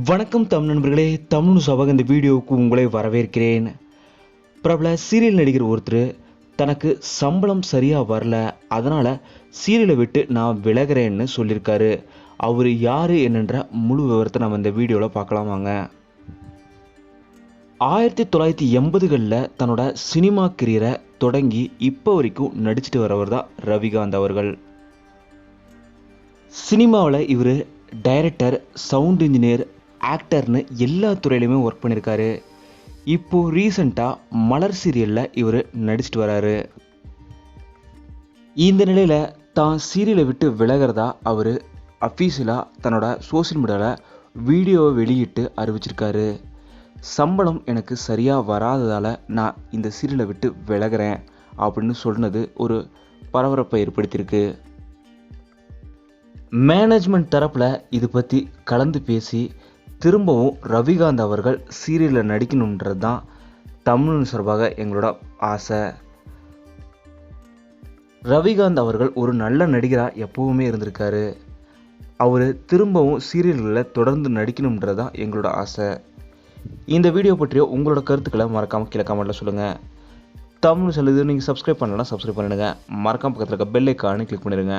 வணக்கம் தமிழ் நண்பர்களே தமிழ் சபாக இந்த வீடியோவுக்கு உங்களை வரவேற்கிறேன். பிரபல சீரியல் நடிகர் ஒருத்தர் தனக்கு சம்பளம் சரியாக வரல அதனால் சீரியலை விட்டு நான் விலகிறேன்னு சொல்லியிருக்காரு அவர் யார் என்னன்ற முழு விவரத்தை நம்ம இந்த வீடியோவில் பார்க்கலாம் வாங்க. ஆயிரத்தி தொள்ளாயிரத்தி எண்பதுகளில் தன்னோட சினிமா கரியரை தொடங்கி இப்போ வரைக்கும் நடிச்சிட்டு வரவர் தான் ரவிகாந்த் அவர்கள். சினிமாவில் இவர் டைரக்டர் சவுண்ட் இன்ஜினியர் ஆக்டர்னு எல்லா துறையிலையுமே ஒர்க் பண்ணியிருக்காரு இப்போ ரீசண்டாக மலர் சீரியலில் இவர் நடிச்சிட்டு வராரு. இந்த நிலையில் தான் சீரியலை விட்டு விலகிறதா அவர் அஃபீஷியலாக தன்னோட சோஷியல் மீடியாவில் வீடியோவை வெளியிட்டு அறிவிச்சிருக்காரு. சம்பளம் எனக்கு சரியாக வராததால் நான் இந்த சீரியலை விட்டு விலகிறேன் அப்படின்னு சொன்னது ஒரு பரபரப்பை ஏற்படுத்தியிருக்கு. மேனேஜ்மெண்ட் தரப்பில் இது பற்றி கலந்து பேசி திரும்பவும் ரவிகாந்த் அவர்கள் சீரியலில் நடிக்கணுன்றது தான் தமிழ் சார்பாக எங்களோட ஆசை. ரவிகாந்த் அவர்கள் ஒரு நல்ல நடிகராக எப்பவுமே இருந்திருக்காரு. அவர் திரும்பவும் சீரியல்களில் தொடர்ந்து நடிக்கணுன்றது தான் எங்களோட ஆசை. இந்த வீடியோ பற்றிய உங்களோட கருத்துக்களை மறக்காமல் கீழே கமெண்ட்டில் சொல்லுங்கள் தமிழ் சொல்லுது நீங்கள் சப்ஸ்கிரைப் பண்ணலாம் சப்ஸ்கிரைப் பண்ணிடுங்க. மறக்காம பக்கத்தில் இருக்க பெல் ஐக்கானு கிளிக் பண்ணிடுங்க.